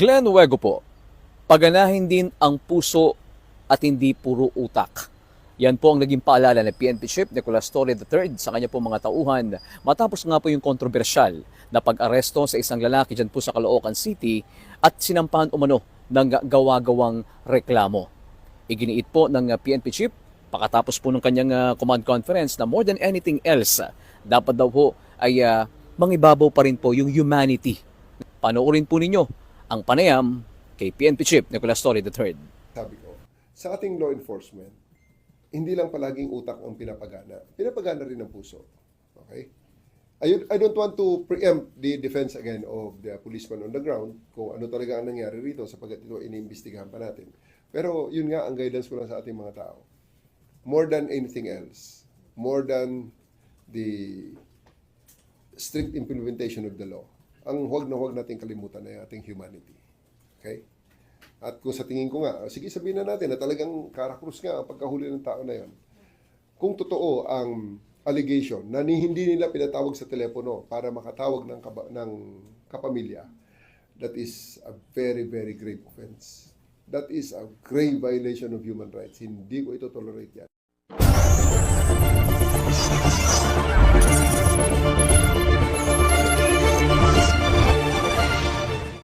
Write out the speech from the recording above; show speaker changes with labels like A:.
A: Glenn Huego po, paganahin din ang puso at hindi puro utak. Yan po ang naging paalala ni PNP Chief Nicolas Torre III sa kanya po mga tauhan matapos nga po yung kontrobersyal na pag-aresto sa isang lalaki dyan po sa Caloocan City at sinampahan umano ng gawa-gawang reklamo. Iginiit po ng PNP Chief pakatapos po ng kanyang uh, command conference na more than anything else, dapat daw po ay uh, mangibabaw pa rin po yung humanity. Panoorin po ninyo ang panayam kay PNP Chief Nicolas Torre III.
B: sabi ko, sa ating law enforcement, hindi lang palaging utak ang pinapagana. Pinapagana rin ang puso. Okay? I, don't want to preempt the defense again of the policeman on the ground kung ano talaga ang nangyari rito sapagkat ito iniimbestigahan pa natin. Pero yun nga ang guidance ko lang sa ating mga tao. More than anything else, more than the strict implementation of the law, ang huwag na huwag natin kalimutan ay ating humanity. Okay? At kung sa tingin ko nga, sige sabihin na natin na talagang karakrus nga ang pagkahuli ng tao na yon. Kung totoo ang allegation na hindi nila pinatawag sa telepono para makatawag ng, kaba, ng kapamilya, that is a very, very grave offense. That is a grave violation of human rights. Hindi ko ito tolerate yan.